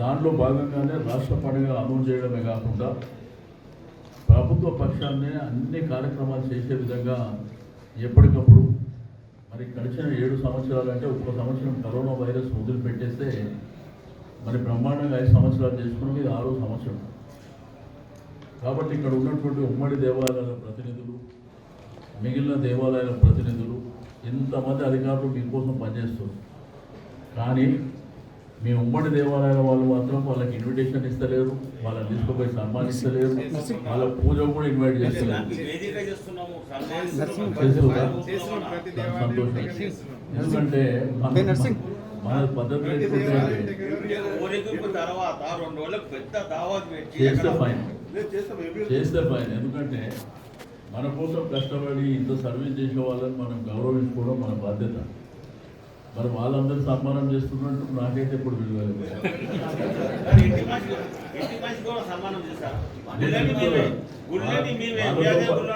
దాంట్లో దానిలో భాగంగానే రాష్ట్ర పండుగ అమలు చేయడమే కాకుండా ప్రభుత్వ పక్షాన్ని అన్ని కార్యక్రమాలు చేసే విధంగా ఎప్పటికప్పుడు మరి గడిచిన ఏడు సంవత్సరాలు అంటే ఒక్కో సంవత్సరం కరోనా వైరస్ వదిలిపెట్టేస్తే మరి బ్రహ్మాండంగా ఐదు సంవత్సరాలు చేసుకున్నాం ఇది ఆరో సంవత్సరం. కాబట్టి ఇక్కడ ఉన్నటువంటి ఉమ్మడి దేవాలయాల ప్రతినిధులు మిగిలిన దేవాలయాల ప్రతినిధులు ఇంతమంది అధికారులు మీకోసం పనిచేస్తారు కానీ మీ ఉమ్మడి దేవాలయాల వాళ్ళు మాత్రం వాళ్ళకి ఇన్విటేషన్ ఇస్తలేరు వాళ్ళని తీసుకుపోయి సన్మానిస్తలేరు వాళ్ళ పూజ కూడా ఇన్వైట్ చేస్తలేరు. సంతోషం ఎందుకంటే మన పద్ధతి చేస్తే ఫైన్ చేస్తే ఫైన్ ఎందుకంటే మన కోసం కష్టపడి ఇంత సర్వీస్ చేసే వాళ్ళని మనం గౌరవించుకోవడం మన బాధ్యత. మరి వాళ్ళందరూ సన్మానం చేస్తున్నట్టు నాకైతే ఇప్పుడు విలువలేదు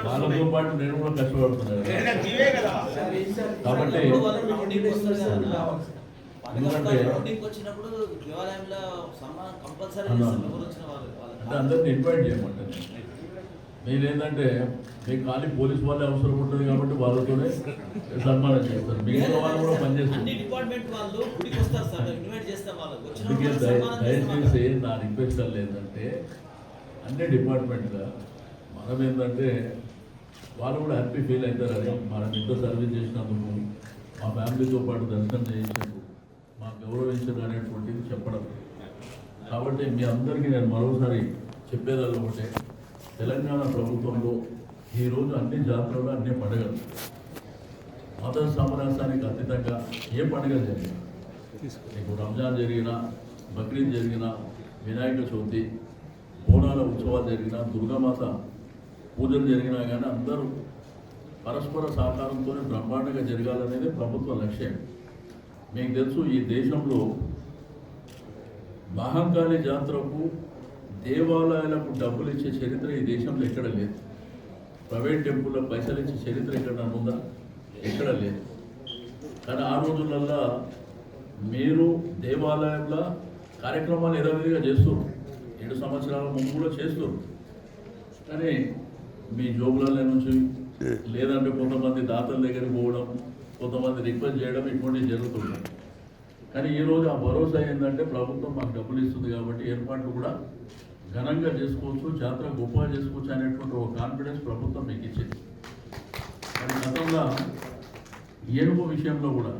వాళ్ళతో. పాటు నేను కూడా కష్టపడుతున్నాను. కాబట్టి అంటే అందరిని ఇన్వైట్ చేయమంటారు నేనేంటంటే మీకు ఖాళీ పోలీస్ వాళ్ళే అవసరం ఉంటుంది కాబట్టి వాళ్ళతోనే సన్మానం చేస్తారు మిగతా వాళ్ళు కూడా పనిచేస్తారు దయచేసి. నా రిక్వెస్ట్ ఏంటంటే అన్ని డిపార్ట్మెంట్గా మనం ఏంటంటే వాళ్ళు కూడా హ్యాపీ ఫీల్ అవుతారు. అదే మనం ఇంత సర్వీస్ చేసినందుకు మా ఫ్యామిలీతో పాటు దర్శనం చేయించారు మా గౌరవించడం అనేటువంటిది చెప్పడం. కాబట్టి మీ అందరికీ నేను మరోసారి చెప్పేదాన్ని ఒకటే తెలంగాణ ప్రభుత్వంలో ఈరోజు అన్ని జాతరలు అన్ని పండుగలు. మత సామరస్యానికి అతీతంగా ఏ పండుగ జరిగినా నీకు రంజాన్ జరిగినా బక్రీద్ జరిగినా వినాయక చవితి బోనాల ఉత్సవాలు జరిగినా దుర్గామాత పూజలు జరిగినా కానీ అందరూ పరస్పర సహకారంతో బ్రహ్మాండంగా జరగాలనేది ప్రభుత్వ లక్ష్యం. మీకు తెలుసు ఈ దేశంలో మహంకాళి జాతరకు దేవాలయాలకు డబ్బులు ఇచ్చే చరిత్ర ఈ దేశంలో ఎక్కడ లేదు. ప్రైవేట్ టెంపుల్లో పైసలు ఇచ్చే చరిత్ర ఎక్కడ ఉందా? ఎక్కడ లేదు. కానీ ఆ రోజులల్లా మీరు దేవాలయంలో కార్యక్రమాలు యథావిధిగా చేస్తారు ఏడు సంవత్సరాల ముందు కూడా చేస్తారు కానీ మీ జోబుల నుంచి లేదంటే కొంతమంది దాతల దగ్గరికి పోవడం కొంతమంది రిక్వెస్ట్ చేయడం ఇటువంటివి జరుగుతున్నాయి కానీ ఈరోజు ఆ భరోసా ఏంటంటే ప్రభుత్వం మాకు డబ్బులు ఇస్తుంది కాబట్టి ఏర్పాట్లు కూడా ఘనంగా చేసుకోవచ్చు జాతర గొప్పగా చేసుకోవచ్చు అనేటువంటి ఒక కాన్ఫిడెన్స్ ప్రభుత్వం మీకు ఇచ్చింది. మరి గతంలో ఏనుగు విషయంలో కూడా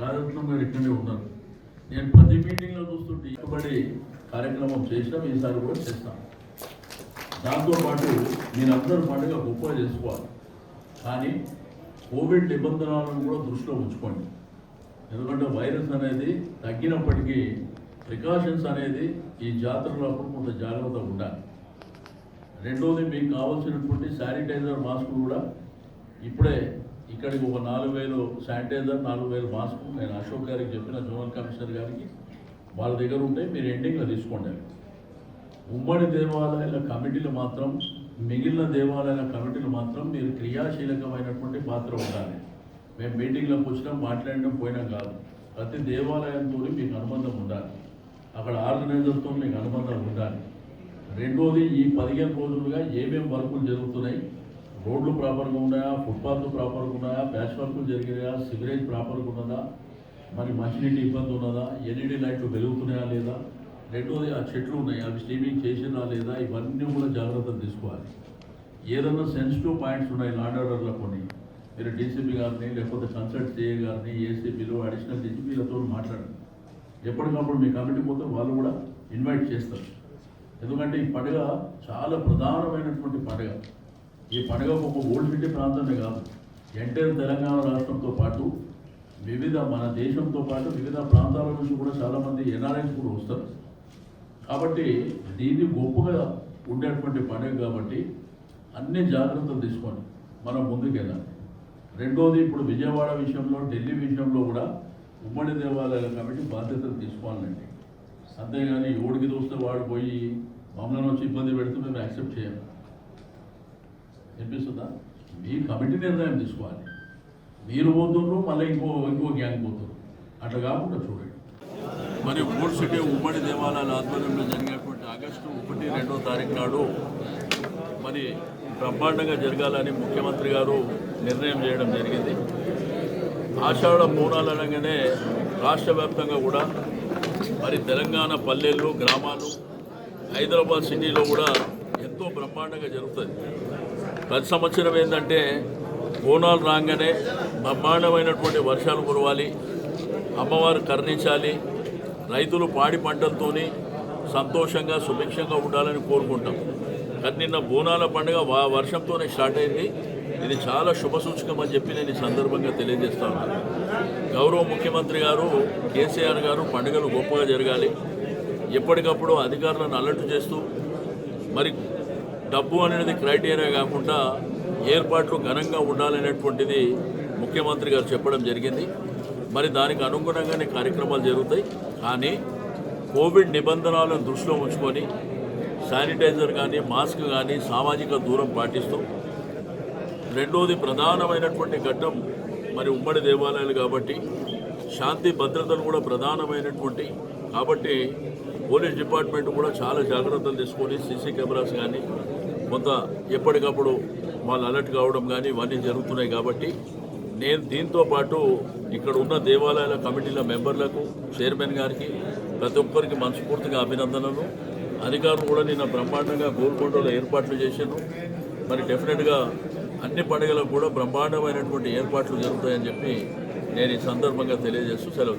రాజరత్నం గారు ఇక్కడే ఉన్నారు. నేను ప్రతి మీటింగ్లో చూస్తుంటే ఇక్కబడి కార్యక్రమం చేసినాం ఈసారి కూడా చేస్తాం దాంతోపాటు మీరందరూ పండుగ గొప్పగా చేసుకోవాలి. కానీ కోవిడ్ నిబంధనలను కూడా దృష్టిలో ఉంచుకోండి. ఎందుకంటే వైరస్ అనేది తగ్గినప్పటికీ ప్రికాషన్స్ అనేది ఈ జాతరలో అప్పుడు కొంత జాగ్రత్త ఉండాలి. రెండోది మీకు కావాల్సినటువంటి శానిటైజర్ మాస్క్ కూడా. ఇప్పుడే ఇక్కడికి ఒక నాలుగు వేలు శానిటైజర్ నాలుగు వేలు మాస్క్. నేను అశోక్ గారికి చెప్పిన జోనల్ కమిషనర్ గారికి వాళ్ళ దగ్గర ఉంటే మీరు ఎండింగ్లో తీసుకోండి అవి. ఉమ్మడి దేవాలయాల కమిటీలు మాత్రం మిగిలిన దేవాలయాల కమిటీలు మాత్రం మీరు క్రియాశీలకమైనటువంటి పాత్ర ఉండాలి. మేము మీటింగ్లోకి వచ్చినాం మాట్లాడడం పోయినాం కాదు. ప్రతి దేవాలయంతో మీకు అనుబంధం ఉండాలి. అక్కడ ఆర్గనైజర్తో మీకు అనుబంధం ఉండాలి. రెండోది ఈ పదిహేను రోజులుగా ఏమేమి వర్కులు జరుగుతున్నాయి? రోడ్లు ప్రాపర్గా ఉన్నాయా? ఫుట్పాత్లు ప్రాపర్గా ఉన్నాయా? ప్యాచ్ వర్కులు జరిగినాయా? సివరేజ్ ప్రాపర్గా ఉన్నదా? మరి మంచినీటి ఇబ్బంది ఉన్నదా? ఎల్ఈడి లైట్లు వెలుగుతున్నాయా లేదా? రెండోది ఆ చెట్లు ఉన్నాయి. అవి స్టీమింగ్ చేసినా లేదా? ఇవన్నీ కూడా జాగ్రత్తలు తీసుకోవాలి. ఏదైనా సెన్సిటివ్ పాయింట్స్ ఉన్నాయి లాండ్ ఆర్డర్లో కొన్ని. మీరు డీసీపీ గారిని లేకపోతే కన్సల్ట్ సిఏ గారిని ఏసీపీలు అడిషనల్ డీసీపీలతో మాట్లాడండి. ఎప్పటికప్పుడు మీ కమిటీ పోతే వాళ్ళు కూడా ఇన్వైట్ చేస్తారు. ఎందుకంటే ఈ పండుగ చాలా ప్రధానమైనటువంటి పండుగ. ఈ పండుగ ఒక ఓల్డ్ సిటీ ప్రాంతమే కాదు. ఎంటైర్ తెలంగాణ రాష్ట్రంతో పాటు వివిధ మన దేశంతో పాటు వివిధ ప్రాంతాల నుంచి కూడా చాలామంది ఎన్ఆర్ఐస్ కూడా వస్తారు. కాబట్టి దీన్ని గొప్పగా ఉండేటువంటి పండుగ కాబట్టి అన్ని జాగ్రత్తలు తీసుకొని మనం ముందుకెళ్ళాలి. రెండోది ఇప్పుడు విజయవాడ విషయంలో ఢిల్లీ విషయంలో కూడా ఉమ్మడి దేవాలయాల కమిటీ బాధ్యతలు తీసుకోవాలండి. అంతేగాని ఎవడికి చూస్తే వాడు పోయి మమ్మల్ని వచ్చి ఇబ్బంది పెడితే మేము యాక్సెప్ట్ చేయాలి వినిపిస్తుందా మీ కమిటీ నిర్ణయం తీసుకోవాలి. మీరు పోతున్నారు మళ్ళీ ఇంకో ఇంకో గ్యాంగ్ పోతున్నారు అట్లా కాకుండా చూడండి. మరి ఓల్డ్ సిటీ ఉమ్మడి దేవాలయాల ఆధ్వర్యంలో జరిగినటువంటి ఆగస్టు ఒకటి రెండో తారీఖు నాడు మరి బ్రహ్మాండంగా జరగాలని ముఖ్యమంత్రి గారు నిర్ణయం చేయడం జరిగింది. ఆషాఢ బోనాలు అనగానే రాష్ట్ర వ్యాప్తంగా కూడా మరి తెలంగాణ పల్లెలు గ్రామాలు హైదరాబాద్ సిటీలో కూడా ఎంతో బ్రహ్మాండంగా జరుగుతుంది. ప్రతి సంవత్సరం ఏంటంటే బోనాలు రాగానే బ్రహ్మాండమైనటువంటి వర్షాలు కురవాలి అమ్మవారు కరుణించాలి రైతులు పాడి పంటలతోని సంతోషంగా సుభిక్షంగా ఉండాలని కోరుకుంటాం. కానీ నిన్న బోనాల పండుగ వా వర్షంతోనే స్టార్ట్ అయింది. ఇది చాలా శుభ సూచకం అని చెప్పి నేను ఈ సందర్భంగా తెలియజేస్తా ఉన్నాను గౌరవ ముఖ్యమంత్రి గారు కేసీఆర్ గారు పండుగలు గొప్పగా జరగాలి. ఎప్పటికప్పుడు అధికారులను అలర్ట్ చేస్తూ మరి డబ్బు అనేది క్రైటీరియా కాకుండా ఏర్పాట్లు ఘనంగా ఉండాలనేటువంటిది ముఖ్యమంత్రి గారు చెప్పడం జరిగింది. మరి దానికి అనుగుణంగానే కార్యక్రమాలు జరుగుతాయి. కానీ కోవిడ్ నిబంధనలను దృష్టిలో ఉంచుకొని శానిటైజర్ కానీ మాస్క్ కానీ సామాజిక దూరం పాటిస్తూ రెండోది ప్రధానమైనటువంటి ఘట్టం మరి ఉమ్మడి దేవాలయాలు కాబట్టి శాంతి భద్రతలు కూడా ప్రధానమైనటువంటి. కాబట్టి పోలీస్ డిపార్ట్మెంట్ కూడా చాలా జాగ్రత్తలు తీసుకొని సీసీ కెమెరాస్ కానీ కొంత ఎప్పటికప్పుడు వాళ్ళు అలర్ట్ కావడం కానీ ఇవన్నీ జరుగుతున్నాయి కాబట్టి నేను దీంతో పాటు ఇక్కడ ఉన్న దేవాలయాల కమిటీల మెంబర్లకు చైర్మన్ గారికి ప్రతి ఒక్కరికి మనస్ఫూర్తిగా అభినందనలు. అధికారులు కూడా నిన్న బ్రహ్మాండంగా గోల్కొండలో ఏర్పాట్లు చేశాను మరి డెఫినెట్గా అన్ని పండుగలకు కూడా బ్రహ్మాండమైనటువంటి ఏర్పాట్లు జరుగుతాయని చెప్పి నేను ఈ సందర్భంగా తెలియజేస్తూ సెలవు